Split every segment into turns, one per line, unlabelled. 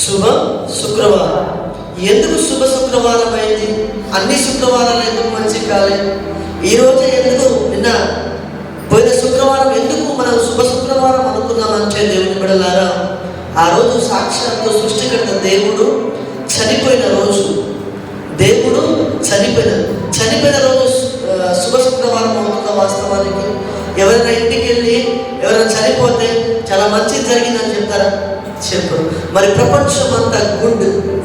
శుభ శుక్రవారం. ఎందుకు శుభ శుక్రవారం అయింది? అన్ని శుక్రవారాలు ఎందుకు మంచి కాలే? ఈ రోజే ఎందుకు? నిన్న పోయిన శుక్రవారం ఎందుకు మనం శుభ శుక్రవారం అనుకున్నామంటే దేవుని బిడలారా ఆ రోజు సాక్షాత్తు సృష్టికర్త దేవుడు చనిపోయిన రోజు. దేవుడు చనిపోయిన చనిపోయిన రోజు శుభ శుక్రవారం అవుతుందా వాస్తవానికి? ఎవరైనా ఇంటికి వెళ్ళి ఎవరైనా చనిపోతే చాలా మంచిది జరిగిందని చెప్తారా? చెప్పరు. మరి ప్రపంచం అంతా గుడ్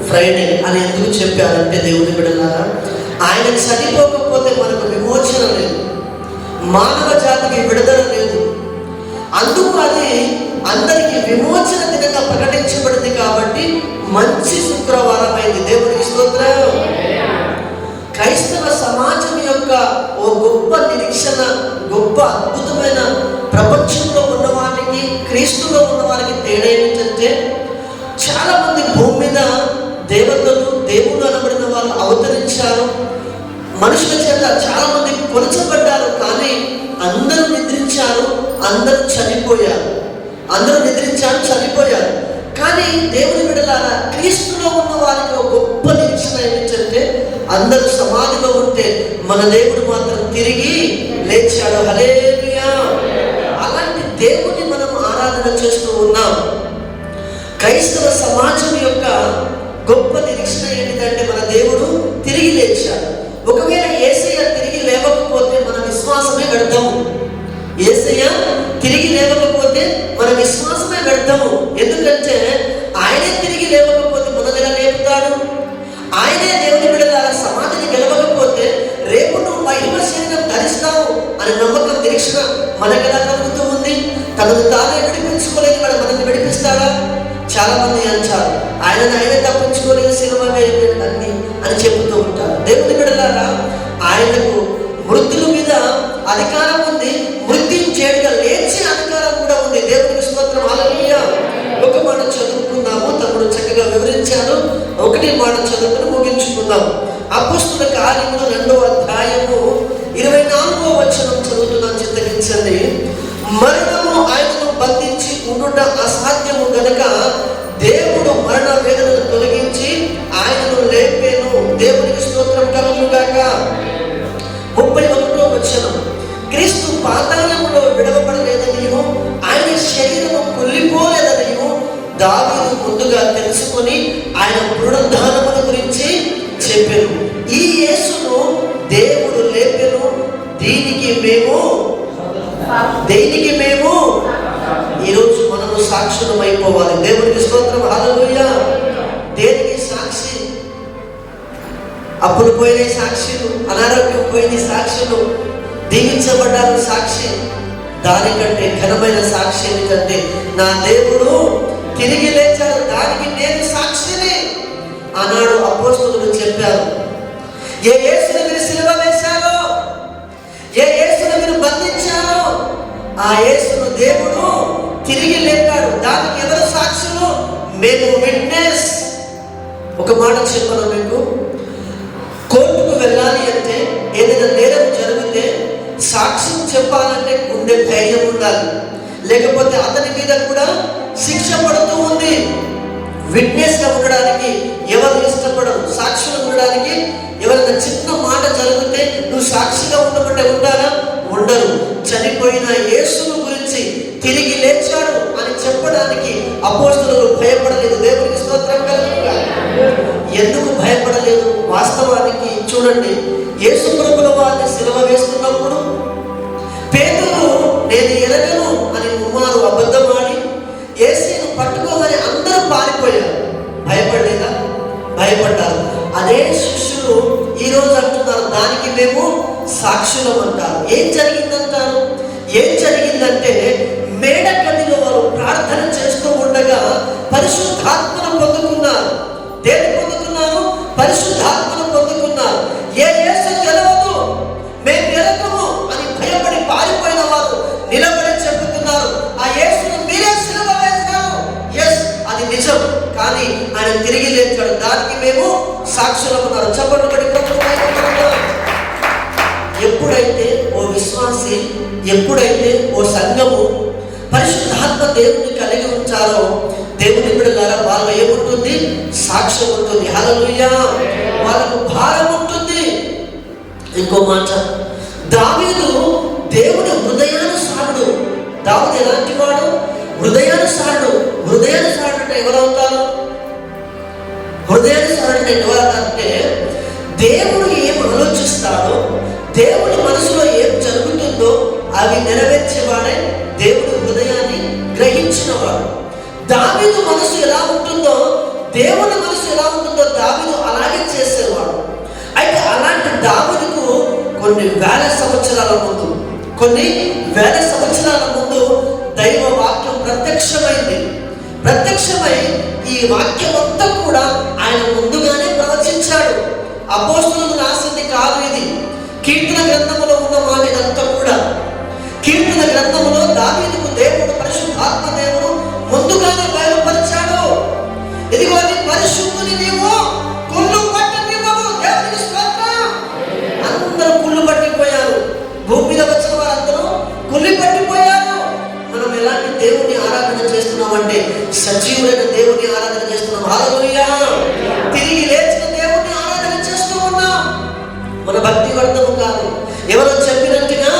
ఫ్రైడే అని ఎందుకు చెప్పారంటే దేవుని బిడ్డలారా ఆయన చనిపోకపోతే మనకు విమోచన లేదు మానవ జాతికి విడుదల లేదు. అందుకు అది అందరికీ విమోచన దినంగా ప్రకటించబడింది కాబట్టి మంచి శుక్రవారం అయింది దేవునికి స్తోత్రం. క్రైస్తవ సమాజం యొక్క ఓ గొప్ప నిరీక్షణ గొప్ప అద్భుతమైన ప్రపంచంలో ఉన్న వారికి క్రీస్తులో చాలా మంది భూమి మీద దేవతలు దేవుడు అనబడిన వాళ్ళు అవతరించారు. మనుషుల చేత చాలా మంది కొనచబడ్డారు కానీ అందరూ నిద్రించారు అందరూ చనిపోయారు. అందరూ నిద్రించారు చనిపోయారు. కానీ దేవుని విడలారా క్రీస్తులో ఉన్న వారికి ఒక గొప్ప నిరీక్షణ ఏమిటంటే అందరూ సమాధిలో ఉంటే మన దేవుడు మాత్రం తిరిగి లేచాడు. హలేరియా అలాంటి దేవుని మనం ఆరాధన చేస్తూ ఉన్నాం. క్రైస్తవ సమాజం యొక్క గొప్ప నిరీక్షణ ఏంటిదంటే మన దేవుడు తిరిగి లేచాడు. ఒకవేళ ఏసయ్య తిరిగి లేవకపోతే మన విశ్వాసమే వ్యర్థము. ఏసయ్య తిరిగి లేవకపోతే మన విశ్వాసమే వ్యర్థము. ఎందుకంటే ఆయనే తిరిగి లేవకపోతే మనల్ని ఎలా లేపుతాడు ఆయనే దేవుని బిడ్డల సమాధిని గెలవకపోతే రేపు నువ్వు మహిమ శరీరం ధరిస్తావు అనే నమ్మకం నిరీక్షణ మనకు ఎలా కలుగుతూ ఉంది. తనను తానే విడిపించుకోలేదు మనం మనల్ని విడిపిస్తాడా? చాలా మంది అంటారు ఆయన ఆయనే తప్పించుకోలేదు సినిమా అయిపోయిందండి అని చెబుతూ ఉంటారు. దేవుని బిడ్డలారా ఆయనకు మృతుల మీద అధికారం ఉంది. మృత్యుం చేయడం లేచే అధికారం కూడా ఉంది. దేవునికి స్తోత్రం. హల్లెలూయా. ఒక మాట చదువుకుందాము. తమ్ముడు చక్కగా వివరించాను ఒకటి మాట చదువుకుని ముగించుకుందాం. అపుస్తుల కార్యములు దావీదు ముందుగా తెలుసుకొని ఆయన పునరుద్ధానముల గురించి చెప్పాను ఈ యేసును దేవుడు లేపెను. దీనికి మేము దేనికి మేము ఈరోజు మనము సాక్షులం అయిపోవాలి దేవుడికి స్తోత్రం. హల్లెలూయా. దేనికి సాక్షి? అప్పుడు పోయిన సాక్షులు అనారోగ్యం పోయిన సాక్షులు దీవించబడ్డారు సాక్షి. దానికంటే ఘనమైన సాక్షి ఏమిటంటే నా దేవుడు తిరిగి లేచాడు దానికి నేను సాక్షిని ఆనాడు అపోస్తులు చెప్పారు ఏ యేసుని మీరు సిలువ వేశారో? ఏ యేసును మీరు బంధించారో? ఆ యేసును దేవుడు తిరిగి లేపాడు. దానికి ఎవరు సాక్షులు? మేము విట్నెస్. ఒక మాట చెప్పను మీకు? కోర్టుకు వెళ్ళాలి అంటే ఏదైనా నేరం జరిగితే సాక్ష్యం చెప్పాలంటే గుండె ధైర్యం ఉండాలి. లేకపోతే అతని మీద కూడా శిక్ష పడుతూ ఉంది. విట్నెస్గా ఉండడానికి ఎవరు ఇష్టపడరు సాక్షులు ఉండడానికి ఎవరైనా చిన్న మాట జరిగితే నువ్వు సాక్షిగా ఉండకుండా ఉంటారా ఉండరు. చనిపోయిన యేసును గురించి తిరిగి లేచాడు అని చెప్పడానికి అపోస్తులు భయపడలేదు. దేవునికి స్తోత్రం కలుగుగా ఎందుకు భయపడలేదు? వాస్తవానికి చూడండి యేసు ప్రభుల వారిని దానికి మేము సాక్షులం అంటారు. ఏం జరిగిందంటారు? ఏం జరిగిందంటే మేడ గదిలో వారు ప్రార్థన చేస్తూ ఉండగా పరిశుద్ధాత్మను పొందుకున్నారు. దేని పొందుకున్నారు? పరిశుద్ధాత్మను పొందుకున్నారు. ఏ యేసు గెలవదు మేము గెలకము అని భయపడి పారిపోయిన వారు నిలబడి చెబుతున్నారు. ఆ యేసును మీరే సిలువ వేశారు. ఎస్ అది నిజం. కానీ ఆయన తిరిగి లేచాడు. దానికి మేము సాక్షులం ఉన్నారు చెప్పండి ఎప్పుడైతే ఓ సంఘము పరిశుద్ధాత్మ దేవుని కలిగి ఉంచారో దేవుని బిడ్డలారా వాళ్ళ ఏముంటుంది? సాక్ష్యం ఉంటుంది. హలలుయ్యా వాళ్ళకు భారం ఉంటుంది. ఇంకో మాట. దావీదు దేవుని హృదయానుసారుడు. దావుడు ఎలాంటి వాడు? హృదయానుసారుడు. హృదయానుసారుడు అంటే ఎవరవుతారు హృదయానుసారుడు అంటే ఎవరంటే దేవుడు ఏం ఆలోచిస్తాడో దేవుడి మనసులో అవి నెరవేర్చేవాడే దేవుడు హృదయాన్ని గ్రహించినవాడు. దావీదు మనసు ఎలా ఉంటుందో దేవుని మనసు ఎలా ఉంటుందో దావీదు అలాగే చేసేవాడు. అయితే అలాంటి దావీదుకు కొన్ని వేల సంవత్సరాల ముందు కొన్ని వేల సంవత్సరాల ముందు దైవ వాక్యం ప్రత్యక్షమైంది. ప్రత్యక్షమై ఈ వాక్యం అంతా కూడా ఆయన ముందుగానే ప్రవచించాడు. అపోస్తులకు రాసింది కాదు సజీవుడైన దేవుని ఆరాధన చేస్తున్నాం. హల్లెలూయా తిరిగి లేచిన దేవుని ఆరాధన చేస్తూ ఉన్నాం. మన భక్తి వ్యర్థము కాదు. ఎవరో చెప్పినట్టుగా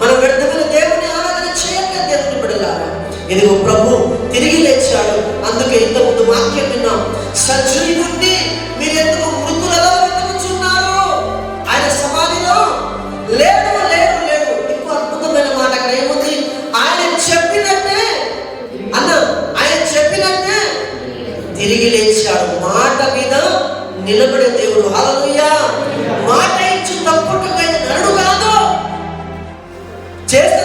మనం వ్యర్థమైన దేవుని ఆరాధన చేయక దేవుని బిడలారా ఇదిగో ప్రభు తిరిగి లేచాడు. అందుకే ఇంత ముందు వాక్యం విన్నాం. సజీవ తిరిగి లేచాడు. మాట మీద నిలబడే దేవుడు. హలలుయ్యా మాట ఇచ్చి తప్పుడు నడు కాదు. చేస్తే